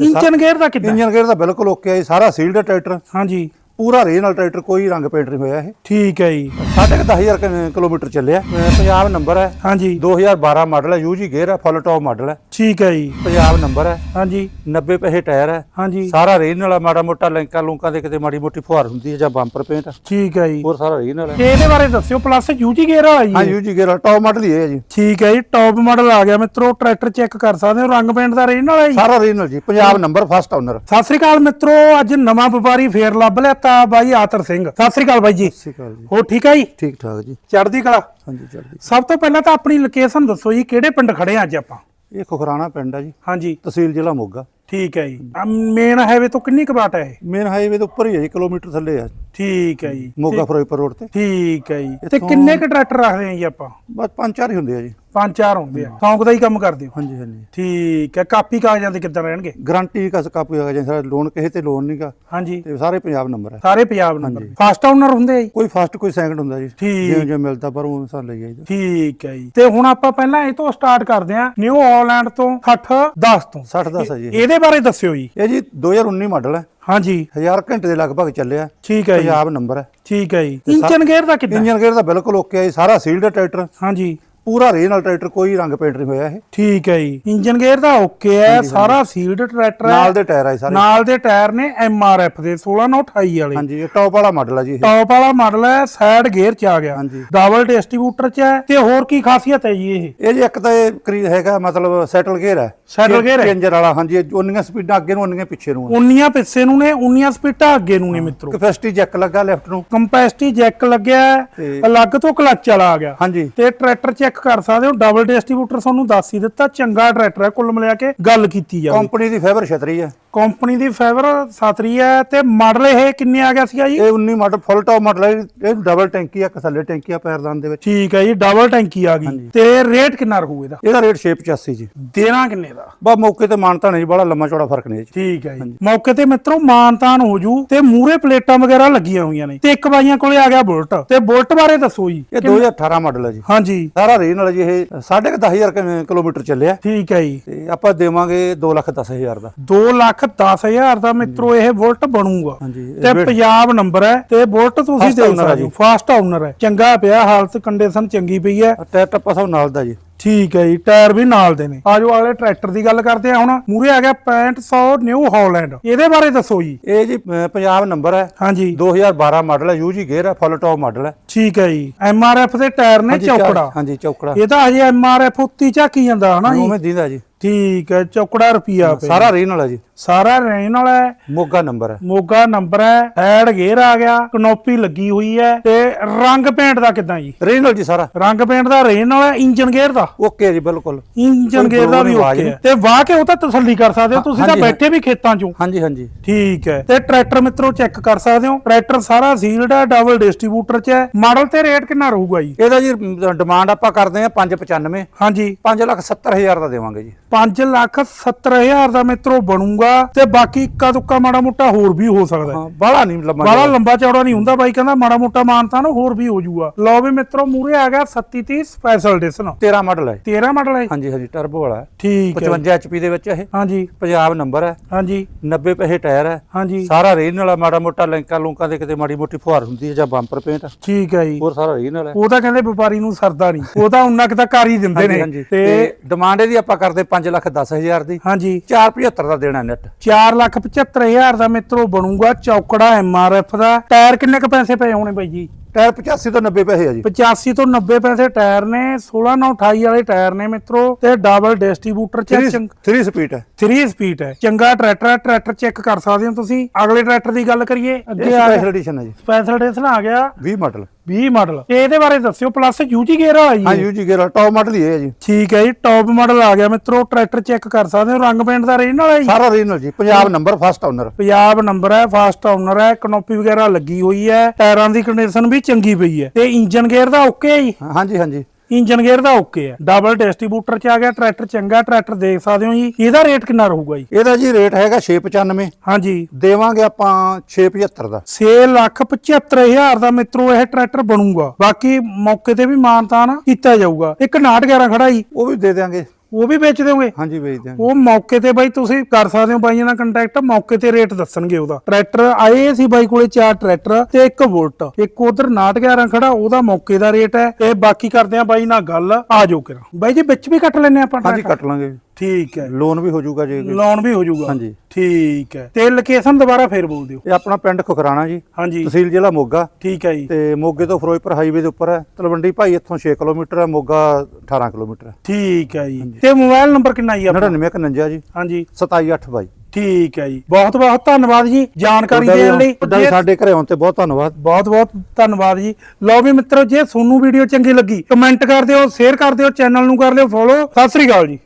Engine gear ਦਾ ਕਿੱਦਾਂ? Engine gear ਦਾ ਬਿਲਕੁਲ okay ਹੈ ਜੀ, ਸਾਰਾ ਸੀਲਡ ਟਰੈਕਟਰ। ਹਾਂਜੀ। ਪੂਰਾ ਰੀਜਨਲ ਟਰੈਕਟਰ ਕੋਈ ਰੰਗ ਪੇਂਟ ਨਹੀਂ ਹੋਇਆ ਇਹ। ਠੀਕ ਹੈ ਜੀ। ਸਾਢੇ ਕੁ ਦਸ ਹਜ਼ਾਰ ਕਿ- ਕਿਲੋਮੀਟਰ ਚੱਲਿਆ। ਅਹ ਪੰਜਾਬ ਨੰਬਰ ਹੈ। ਹਾਂਜੀ। 2012 ਮਾਡਲ ਹੈ ਯੂਜੀ ਗੇਅਰ ਹੈ ਫੁੱਲ ਟੌਪ ਮਾਡਲ ਹੈ। ਠੀਕ ਹੈ ਜੀ। ਪੰਜਾਬ ਨੰਬਰ ਹੈ। ਹਾਂਜੀ। 90 ਪੈਸੇ ਟਾਇਰ ਹੈ। ਹਾਂਜੀ। ਸਾਰਾ ਰੀਜਨਲ ਹੈ ਮਾੜਾ ਮੋਟਾ ਲਿੰਕਾਂ ਲੁੰਕਾਂ ਦੇ ਕਿਤੇ ਮਾੜੀ ਮੋਟੀ ਫੁਹਾਰ ਹੁੰਦੀ ਹੈ ਜਾਂ ਬੰਪਰ ਪੇਂਟ ਠੀਕ ਹੈ ਜੀ। ਹੋਰ ਸਾਰਾ ਰੀਜਨਲ ਹੈ। ਤੇ ਇਹਦੇ ਬਾਰੇ ਦੱਸਿਓ ਪਲੱਸ ਯੂਜੀ ਗੇਅਰ ਆ ਹਾਂ ਜੀ ਯੂਜੀ ਗੇਅਰ ਟੌਪ ਮਾਡਲ ਹੀ ਹੈ ਜੀ। ਠੀਕ ਹੈ ਜੀ ਟੌਪ ਮਾਡਲ ਆ ਗਿਆ ਮਿੱਤਰੋ ਟਰੈਕਟਰ ਚੈੱਕ ਕਰ ਸਕਦੇ ਹੋ ਰੰਗ ਪੇਂਟ ਦਾ ਰੇਂਜ ਵਾਲਾ ਜੀ। ਸਾਰਾ ਰੀਜਨਲ ਜੀ Punjab number first owner Sat Sri ਅਕਾਲ ਮਿੱਤਰੋ ਅੱਜ ਨਵਾਂ ਵਪਾਰੀ ਫੇਰ ਲੱਭ ਲਿਆ ਤਾਂ ਬਾਈ ਆਤਰ ਸਿੰਘ। ਸਤਿ ਸ੍ਰੀ ਅਕਾਲ ਬਾਈ ਜੀ। ਸਤਿ ਸ਼੍ਰੀ ਅਕਾਲ ਜੀ। ਹੋ ਠੀਕ ਹੈ ਜੀ? ਠੀਕ ਠਾਕ ਜੀ। ਚੜ੍ਹਦੀ ਕਲਾ? ਹਾਂਜੀ ਚੜ੍ਹਦੀ ਸਭ ਤੋਂ ਪਹਿਲਾਂ ਤਾਂ ਆਪਣੀ ਲੋਕੇਸ਼ਨ ਦੱਸੋ ਜੀ ਕਿਹੜੇ ਪਿੰਡ ਖੜੇ ਆ ਅੱਜ ਆਪਾਂ? ਇਹ ਖੁਖਰਾਣਾ ਪਿੰਡ ਹੈ ਜੀ। ਹਾਂਜੀ। ਤਹਿਸੀਲ ਜ਼ਿਲ੍ਹਾ ਮੋਗਾ। ਠੀਕ ਹੈ ਜੀ। ਮੇਨ ਹਾਈਵੇ ਤੋਂ ਕਿੰਨੀ ਕੁ ਬਾਟ ਹੈ ਇਹ? ਮੇਨ ਹਾਈਵੇ ਦੇ ਉੱਪਰ ਹੀ ਹੈ ਜੀ ਕਿਲੋਮੀਟਰ ਥੱਲੇ ਹੈ ਠੀਕ ਹੈ ਜੀ। ਮੋਗਾ ਫਿਰੋਜ਼ਪੁਰ ਰੋਡ ਤੇ। ਠੀਕ ਹੈ ਜੀ। ਤੇ ਇੱਥੋਂ- ਕਿੰਨੇ ਕੁ ਟਰੈਕਟਰ ਰੱਖਦੇ ਆ ਜੀ ਆਪਾਂ? ਬਸ ਪੰਜ ਚਾਰ ਹੀ ਹੁੰਦੇ ਆ ਜੀ। ਪੰਜ ਚਾਰ ਹੁੰਦੇ ਆ ਸ਼ੌਂਕ ਦਾ ਹੀ ਕੰਮ ਕਰਦੇ ਹੋ। ਹਾਂਜੀ ਹਾਂਜੀ। ਠੀਕ ਹੈ ਕਾਪੀ ਕਾਗਜ਼ਾਂ ਦੇ ਕਿੱਦਾਂ ਰਹਿਣਗੇ? ਗਾਰੰਟੀ ਕਸ ਕਾਪੀ ਹੈਗਾ ਜਿਵੇਂ ਲੋਨ ਕਿਸੇ ਤੇ ਲੋਨ ਨਹੀਂਗਾ ਹਾਂਜੀ। ਤੇ ਸਾਰੇ ਪੰਜਾਬ ਨੰਬਰ ਹੈ ਸਾਰੇ ਪੰਜਾਬ ਨੰਬਰ ਫਸਟ ਓਨਰ ਹੁੰਦੇ ਆ ਜੀ? ਕੋਈ ਫਸਟ ਕੋਈ ਸੈਕੰਡ ਹੁੰਦਾ ਜੀ। ਠੀਕ। ਜਿਵੇਂ ਜਿਵੇਂ ਮਿਲਦਾ ਪਰ ਉਹ ਸਾਨੂੰ ਲਈ ਜਾਈਦਾ। ਠੀਕ ਹੈ ਜੀ। ਤੇ ਹੁਣ ਆਪਾਂ ਪਹਿਲਾਂ ਇਹ ਤੋਂ ਸਟਾਰਟ ਕਰਦੇ ਹਾਂ ਨਿਊ ਆਲੈਂਡ ਤੋਂ 60 10 ਤੋਂ। 60 10 ਹੈ ਜੀ। ਇਹ। ਇਹਦੇ ਬਾਰੇ ਦੱਸਿਓ ਜੀ। ਇਹ ਜੀ 2019 ਮਾਡਲ ਹੈ ਹਾਂਜੀ। 1000 ਘੰਟੇ ਦੇ ਲਗਭਗ ਚੱਲਿਆ। ਠੀਕ ਹੈ ਜੀ। ਪੰਜਾਬ ਨੰਬਰ ਹੈ ਠੀਕ ਹੈ ਜੀ। ਇੰਜਨ ਗੇਅਰ ਦਾ ਕਿੱਦਾਂ? ਇੰਜਨ ਗੇਅਰ ਦਾ ਬਿਲਕੁਲ ਓਕੇ ਹੈ ਜੀ, ਸਾਰਾ ਸੀਲਡ ਟਰੈਕਟਰ। ਹਾਂਜੀ। ਪੂਰਾ ਰੀਜਨਲ ਟਰੈਕਟਰ ਕੋਈ ਰੰਗ ਪੇਂਟ ਨਹੀਂ ਹੋਇਆ ਇਹ। ਠੀਕ ਹੈ ਜੀ। ਇੰਜਨ ਗੇਅਰ ਦਾ ਓਕੇ ਹੈ ਸਾਰਾ ਸੀਲਡ ਟਰੈਕਟਰ ਨਾਲ ਹੈ ਦੇ ਟਾਇਰ ਜੀ ਸਾਰੇ। ਨਾਲ ਦੇ ਟਾਇਰ ਨੇ ਐਫ ਦੇ 16928 ਵਾਲੇ। ਹਾਂਜੀ ਇਹ ਟੌਪ ਵਾਲਾ ਮਾਡਲ ਹੈ ਜੀ ਇਹ। ਟੌਪ ਵਾਲਾ ਮਾਡਲ ਹੈ ਸਾਈਡ ਗੇਅਰ ਚ ਆ ਗਿਆ। ਹਾਂਜੀ। ਡਬਲ ਡਿਸਟ੍ਰੀਬਿਊਟਰ ਚ ਹੈ ਤੇ ਹੋਰ ਕੀ ਖਾਸੀਅਤ ਹੈ ਜੀ ਇਹ? ਇਹ ਜੀ ਇੱਕ ਤਾਂ ਇਹ ਹੈਗਾ ਮਤਲਬ ਸੈਟਲ ਗੇਅਰ ਹੈ। Settle gear ਹੈ? ਚੇਂਜਰ ਵਾਲਾ ਹਾਂਜੀ ਉਨੀਆਂ ਸਪੀਡਾਂ ਅੱਗੇ ਨੂੰ ਉਨੀਆਂ ਪਿੱਛੇ ਨੂੰ ਉਨੀਆਂ ਪਿੱਛੇ ਨੂੰ ਨੇ ਉਨੀਆਂ ਸਪੀਟਾਂ ਅੱਗੇ ਨੂੰ ਨੇ ਮਿੱਤਰੋ। ਕੈਪੈਸਿਟੀ ਜੈਕ ਲੱਗਾ ਲੈਫਟ ਨੂੰ। ਕੰਪੈਸਟੀ ਜੈਕ ਲੱਗਿਆ ਹੈ, ਅਲੱਗ ਤੋਂ ਕਲੱਚ ਵਾਲਾ ਆ ਗਿਆ। ਹਾਂਜੀ। ਤੇ ਟਰੈਕਟਰ ਚੈੱਕ ਕਰ ਸਕਦੇ ਹੋ। ਡਬਲ ਡਿਸਟ੍ਰੀਬਿਊਟਰ ਤੁਹਾਨੂੰ ਦੱਸ ਹੀ ਦਿੱਤਾ। ਚੰਗਾ ਟਰੈਕਟਰ ਹੈ। ਕੁੱਲ ਮਿਲਾ ਕੇ ਗੱਲ ਕੀਤੀ ਜਾਵੇ ਕੰਪਨੀ ਦੀ ਫੇਵਰ ਛਤਰੀ ਹੈ। ਕੰਪਨੀ ਦੀ ਫੇਵਰ ਸਤਰੀ ਹੈ ਤੇ ਮਾਡਲ ਇਹ ਕਿੰਨੇ ਆ ਗਿਆ ਸੀਗਾ ਜੀ? ਇਹ 19 ਮਾਡਲ ਫੁੱਲ ਟੌਪ ਮਾਡਲ ਹੈ ਇਹ ਡਬਲ ਟੈਂਕੀ ਆ ਇੱਕ ਥੱਲੇ ਟੈਂਕੀ ਆ ਪੈਰਦਾਨ ਦੇ ਵਿੱਚ। ਠੀਕ ਹੈ ਜੀ ਡਬਲ ਟੈਂਕੀ ਆ ਗਈ। ਤੇ ਰੇਟ ਕਿੰਨਾ ਰਹੂ ਇਹਦਾ? ਇਹਦਾ ਰੇਟ 685 ਜੀ। ਦੇਣਾ ਕਿੰਨੇ ਦਾ? ਬਾ ਮੌਕੇ ਤੇ ਮਾਨਤਾ ਨਹੀਂ ਬੜਾ ਲੰਮਾ ਚੌੜਾ ਫ਼ਰਕ ਨਹੀਂ। ਠੀਕ ਹੈ ਜੀ। ਮੌਕੇ ਤੇ ਮਿੱਤਰੋ ਮਾਨਤਾਨ ਹੋ ਜੂ ਤੇ ਮੂਰੇ ਪਲੇਟਾਂ ਵਗੈਰਾ ਲੱਗੀਆਂ ਹੋਈਆਂ ਨੇ। ਤੇ ਇੱਕ ਬਾਈਆਂ ਕੋਲੇ ਆ ਗਿਆ ਬੁਲਟ। ਤੇ ਬੁਲਟ ਬਾਰੇ ਦੱਸੋ ਜੀ ਇਹ 2018 ਮਾਡਲ ਹੈ ਜੀ। ਹਾਂਜੀ। ਸਾਰਾ ਰੀਜਨਲ ਜੀ ਇਹ ਸਾਢੇ ਕੁ ਦਸ ਹਜ਼ਾਰ ਕਿ- ਕਿਲੋਮੀਟਰ ਚੱਲਿਆ। ਠੀਕ ਹੈ ਜੀ। ਤੇ ਆਪਾਂ ਦੇਵਾਂਗੇ 2 ਲੱਖ 10 ਹਜ਼ਾਰ ਦਾ। 2 ਲੱਖ 10 ਹਜ਼ਾਰ ਦਾ ਮਿੱਤਰੋ ਇਹ ਬੁਲਟ ਬਣੂਗਾ। ਤੇ ਪੰਜਾਬ ਨੰਬਰ ਹੈ ਤੇ ਬੁਲਟ ਤੁਸੀਂ ਆ ਸਕਦੇ ਫਾਸਟ ਓਨਰ ਹੈ। ਚੰਗਾ ਪਿਆ ਹਾਲਤ ਕੰਡੀਸ਼ਨ ਚੰਗੀ ਪਈ ਹੈ। ਟਾਇਰ ਟੱਪਾ ਸਭ ਨਾਲ ਦਾ ਜੀ। ਠੀਕ ਹੈ ਜੀ ਟਾਇਰ ਵੀ ਨਾਲ ਦੇ ਨੇ। ਆਜੋ ਅਗਲੇ ਟਰੈਕਟਰ ਦੀ ਗੱਲ ਕਰਦੇ ਆ ਹੁਣ। ਮੂਰੇ ਆ ਗਿਆ 6500 ਨਿਊ ਹਾਲੈਂਡ। ਇਹਦੇ ਬਾਰੇ ਦੱਸੋ ਜੀ। ਇਹ ਜੀ ਪੰਜਾਬ ਨੰਬਰ ਹੈ। ਹਾਂਜੀ। 2012 ਮਾਡਲ ਹੈ ਯੂਜੀ ਗੇਅਰ ਹੈ ਫੁੱਲ ਟੌਪ ਮਾਡਲ ਹੈ। ਠੀਕ ਹੈ ਜੀ। ਐਫ ਦੇ ਟਾਇਰ ਨੇ ਚੌਕੜਾ ਹਾਂਜੀ ਚੌਕੜਾ ਇਹ ਤਾਂ ਹਜੇ ਐਫ ਉੱਤੀ ਝਾਕੀ ਜਾਂਦਾ ਹਨਾ ਜੀ? ਉਵੇਂ ਦਿੰਦਾ ਜੀ। ਠੀਕ ਹੈ ਚੌਕੜਾ ਰੁਪਿਆ ਪਿਆ ਸਾਰਾ ਰੀਜਨਲ ਹੈ ਜੀ। ਸਾਰਾ ਰੇਨ ਵਾਲਾ ਹੈ। ਮੋਗਾ ਨੰਬਰ ਹੈ। ਮੋਗਾ ਨੰਬਰ ਹੈ। ਹੈਡ ਗੇਅਰ ਆ ਗਿਆ ਕਨੋਪੀ ਲੱਗੀ ਹੋਈ ਹੈ ਤੇ ਰੰਗ ਪੇਂਟ ਦਾ ਕਿਦਾਂ ਜੀ? ਰੀਜਨਲ ਜੀ ਸਾਰਾ। ਰੰਗ ਪੇਂਟ ਦਾ ਰੇਨ ਵਾਲਾ ਇੰਜਨ ਗੇਅਰ ਦਾ? ਓਕੇ ਜੀ ਬਿਲਕੁਲ। ਇੰਜਨ ਗੇਅਰ ਦਾ ਵੀ ਓਕੇ ਹੈ। ਤੇ ਵਾਹ ਕੇ ਉਹ ਤਾਂ ਤਸੱਲੀ ਕਰ ਸਕਦੇ ਹੋ ਤੁਸੀਂ ਤਾਂ ਬੈਠੇ ਵੀ ਖੇਤਾਂ 'ਚੋਂ। ਹਾਂਜੀ ਹਾਂਜੀ। ਠੀਕ ਹੈ। ਤੇ ਟਰੈਕਟਰ ਮਿੱਤਰੋ ਚੈੱਕ ਕਰ ਸਕਦੇ ਹੋ ਟਰੈਕਟਰ ਸਾਰਾ ਸੀਲਡ ਹੈ ਡਬਲ ਡਿਸਟ੍ਰੀਬਿਊਟਰ 'ਚ ਹੈ। ਮਾਡਲ ਤੇ ਰੇਟ ਕਿੰਨਾ ਰਹੂਗਾ ਜੀ? ਇਹਦਾ ਜੀ ਡਿਮਾਂਡ ਆਪਾਂ ਕਰਦੇ ਆ 595 ਹਾਂਜੀ। 5 ਲੱਖ 70 ਹਜ਼ਾਰ ਦਾ ਦੇਵਾਂਗੇ ਜੀ। 5 ਲੱਖ 70 ਹਜ਼ਾਰ ਦਾ ਮਿੱਤਰੋ ਬਣੂਗਾ ਤੇ ਬਾਕੀ ਇੱਕਾ ਦੁੱਕਾ ਮਾੜਾ ਮੋਟਾ ਹੋਰ ਵੀ ਹੋ ਸਕਦਾ ਹੈ। ਹਾਂ ਬਾਹਲਾ ਨਹੀਂ ਲੰਮਾ ਬਾਲਾ ਲੰਬਾ ਚੌੜਾ ਨਹੀਂ ਹੁੰਦਾ ਬਾਈ ਕਹਿੰਦਾ ਮਾੜਾ ਮੋਟਾ ਮਾਨਤਾ ਨਾ ਹੋਰ ਵੀ ਹੋ ਜਾਊਗਾ ਲਓ ਵੀ ਮਿੱਤਰੋ ਮੂਰੇ ਆ ਗਿਆ 3730 ਸਪੈਸ਼ਲ ਐਡੀਸ਼ਨ 13 ਮਾਡਲ ਹੈ 13 ਮਾਡਲ ਹੈ ਹਾਂਜੀ ਹਾਂਜੀ ਟਰਬੋ ਵਾਲਾ। ਹੈ ਠੀਕ ਹੈ 55 HP ਦੇ ਵਿੱਚ ਇਹ। ਹਾਂਜੀ। ਪੰਜਾਬ ਨੰਬਰ ਹੈ ਹਾਂਜੀ। 90 ਪੈਸੇ ਟਾਇਰ ਹੈ ਹਾਂਜੀ। ਸਾਰਾ ਰੀਜਨਲ ਹੈ ਮਾੜਾ ਮੋਟਾ ਲਿੰਕਾਂ ਲੁੰਕਾਂ ਦੇ ਕਿਤੇ ਮਾੜੀ ਮੋਟੀ ਫੁਹਾਰ ਹੁੰਦੀ ਹੈ ਜਾਂ ਬੰਪਰ ਪੇਂਟ ਠੀਕ ਹੈ ਜੀ। ਹੋਰ ਸਾਰਾ ਰੀਜਨਲ ਹੈ ਉਹ ਤਾਂ ਕਹਿੰਦੇ ਵਪਾਰੀ ਨੂੰ ਸਰਦਾ ਨਹੀਂ। ਉਹ ਤਾਂ ਉਨਾ ਕੁ ਤਾਂ ਕਰ ਹੀ ਦਿੰਦੇ ਨੇ। ਤੇ ਡਿਮਾਂਡ ਇਹਦੀ ਆਪਾਂ ਕਰਦੇ 5 ਲੱਖ 10 ਹਜ਼ਾਰ ਦੀ। ਹਾਂਜੀ। 475 ਦਾ ਦੇਣਾ ਨੈਟ 4 ਲੱਖ 75 ਹਜ਼ਾਰ ਦਾ ਮਿੱਤਰੋ ਬਣੂਗਾ ਚੌਕੜਾ ਐਫ ਦਾ। ਟਾਇਰ ਕਿੰਨੇ ਕ ਪੈਸੇ ਪਏ ਹੋਣੇ ਬਾਈ ਜੀ? ਟਾਇਰ 85 ਤੋਂ 90 ਪੈਸੇ ਆ ਜੀ। 85 ਤੋਂ 90 ਪੈਸੇ ਟਾਇਰ ਨੇ 16 9 28 ਵਾਲੇ ਟਾਇਰ ਨੇ ਮਿੱਤਰੋ ਤੇ ਡਬਲ ਡਿਸਟ੍ਰੀਬਿਊਟਰ ਚ 3 ਚੰਗ- 3 ਸਪੀਡ ਹੈ। 3 ਸਪੀਡ ਹੈ। ਚੰਗਾ ਟਰੈਕਟਰ ਹੈ ਟਰੈਕਟਰ ਚੈੱਕ ਕਰ ਸਕਦੇ ਹੋ ਤੁਸੀਂ। ਅਗਲੇ ਟਰੈਕਟਰ ਦੀ ਗੱਲ ਕਰੀਏ ਅੱਗੇ ਆ ਸਪੈਸ਼ਲ ਐਡੀਸ਼ਨ ਹੈ ਜੀ। ਸਪੈਸ਼ਲ ਐਡੀਸ਼ਨ ਆ ਗਿਆ। 20 ਮਾਡਲ 20 ਮਾਡਲ। ਤੇ ਇਹਦੇ ਬਾਰੇ ਦੱਸਿਓ ਪਲੱਸ ਯੂਜੀ ਗੇਅਰ ਹਾਂ ਜੀ ਯੂਜੀ ਗੇਅਰ ਟੌਪ ਮਾਡਲ ਹੀ ਹੈ ਜੀ। ਠੀਕ ਹੈ ਜੀ ਟੌਪ ਮਾਡਲ ਆ ਗਿਆ ਮਿੱਤਰੋ ਟਰੈਕਟਰ ਚੈੱਕ ਕਰ ਸਕਦੇ ਹੋ ਰੰਗ ਪੇਂਟ ਦਾ ਰੇਂਜ ਵਾਲਾ ਜੀ? ਸਾਰਾ ਰੀਜਨਲ ਜੀ Punjab number first owner Punjab number ਹੈ ਫਾਸਟ ਓਨਰ ਹੈ ਕਨੋਪੀ ਵਗੈਰਾ ਲੱਗੀ ਹੋਈ ਹੈ ਟਾਇਰਾਂ ਦੀ ਕੰਡੀਸ਼ਨ ਵੀ ਚੰਗੀ ਪਈ ਹੈ। ਤੇ ਇੰਜਨ ਗੇਅਰ ਦਾ ਓਕੇ ਹੈ ਜੀ? ਹਾਂਜੀ ਹਾਂਜੀ। ਇੰਜਨ ਗੇਅਰ ਦਾ ਓਕੇ ਹੈ। ਡਬਲ ਡਿਸਟ੍ਰੀਬਿਊਟਰ ਚ ਆ ਗਿਆ ਟਰੈਕਟਰ ਚੰਗਾ ਟਰੈਕਟਰ ਦੇਖ ਸਕਦੇ ਹੋ ਜੀ। ਇਹਦਾ ਰੇਟ ਕਿੰਨਾ ਰਹੂਗਾ ਜੀ? ਇਹਦਾ ਜੀ ਰੇਟ ਹੈਗਾ 695 ਹਾਂਜੀ। ਦੇਵਾਂਗੇ ਆਪਾਂ 675 ਦਾ। 6 ਲੱਖ 75 ਹਜ਼ਾਰ ਦਾ ਮਿੱਤਰੋ ਇਹ ਟਰੈਕਟਰ ਬਣੂਗਾ। ਬਾਕੀ ਮੌਕੇ ਤੇ ਵੀ ਮਾਨਤਾਨ ਕੀਤਾ ਜਾਊਗਾ। ਇੱਕ 911 ਖੜਾ ਜੀ। ਉਹ ਵੀ ਦੇ ਦਿਆਂਗੇ। ਉਹ ਵੀ ਵੇਚ ਦਿਓਗੇ? ਹਾਂਜੀ ਵੇਚ ਦਿਆਂਗੇ। ਉਹ ਮੌਕੇ ਤੇ ਬਾਈ ਤੁਸੀਂ ਕਰ ਸਕਦੇ ਹੋ ਬਾਈਆਂ ਨਾਲ ਕੰਟੈਕਟ ਮੌਕੇ ਤੇ ਰੇਟ ਦੱਸਣਗੇ ਉਹਦਾ। ਟਰੈਕਟਰ ਆਏ ਸੀ ਬਾਈ ਕੋਲੇ ਚਾਰ ਟਰੈਕਟਰ ਤੇ ਇੱਕ ਬੁਲਟ ਇੱਕ ਉਧਰ 911 ਖੜਾ ਉਹਦਾ ਮੌਕੇ ਦਾ ਰੇਟ ਹੈ। ਤੇ ਬਾਕੀ ਕਰਦੇ ਆ ਬਾਈ ਨਾਲ ਗੱਲ ਆ ਜਾਓ ਕਿਰਾ। ਬਾਈ ਜੀ ਵਿੱਚ ਵੀ ਕੱਟ ਲੈਨੇ ਆਪਾਂ ਹਾਂਜੀ? ਕੱਟ ਲਾਂਗੇ ਠੀਕ ਹੈ। ਲੋਨ ਵੀ ਹੋ ਜਾਊਗਾ ਜੇ ਲੋਨ ਵੀ ਹੋ ਜਾਊਗਾ। ਹਾਂਜੀ। ਠੀਕ ਹੈ। ਤੇ ਲੋਕੇਸ਼ਨ ਦੁਬਾਰਾ ਫੇਰ ਬੋਲ ਦਿਓ। ਇਹ ਆਪਣਾ ਪਿੰਡ ਖੁਖਰਾਣਾ ਜੀ। ਹਾਂਜੀ। ਤਹਿਸੀਲ ਜ਼ਿਲ੍ਹਾ ਮੋਗਾ। ਠੀਕ ਹੈ ਜੀ। ਤੇ ਮੋਗੇ ਤੋਂ ਫਿਰੋਜ਼ਪੁਰ ਹਾਈਵੇ ਦੇ ਉੱਪਰ ਹੈ। ਤਲਵੰਡੀ ਭਾਈ ਇੱਥੋਂ 6 ਕਿਲੋਮੀਟਰ ਹੈ ਮੋਗਾ 18 ਕਿਲੋਮੀਟਰ ਹੈ। ਠੀਕ ਹੈ ਜੀ। ਤੇ ਮੋਬਾਈਲ ਨੰਬਰ ਕਿੰਨਾ ਜੀ ਆਪਣਾ? 9951 ਜੀ। ਹਾਂਜੀ। 2782 ਠੀਕ ਹੈ ਜੀ। ਬਹੁਤ ਬਹੁਤ ਧੰਨਵਾਦ ਜੀ ਜਾਣਕਾਰੀ ਦੇਣ ਲਈ। ਸਾਡੇ ਘਰੇ ਆਉਣ ਤੇ ਬਹੁਤ ਧੰਨਵਾਦ। ਬਹੁਤ ਬਹੁਤ ਧੰਨਵਾਦ ਜੀ। ਲਓ ਵੀ ਮਿੱਤਰੋ ਜੇ ਤੁਹਾਨੂੰ ਵੀਡੀਓ ਚੰਗੀ ਲੱਗੀ ਕਮੈਂਟ ਕਰ ਦਿਓ ਸ਼ੇਅਰ ਕਰ ਦਿਓ ਚੈਨਲ ਨੂੰ ਕਰ ਲਿਓ ਫੋਲੋ ਸਤਿ ਸ੍ਰੀ ਅਕਾਲ ਜੀ।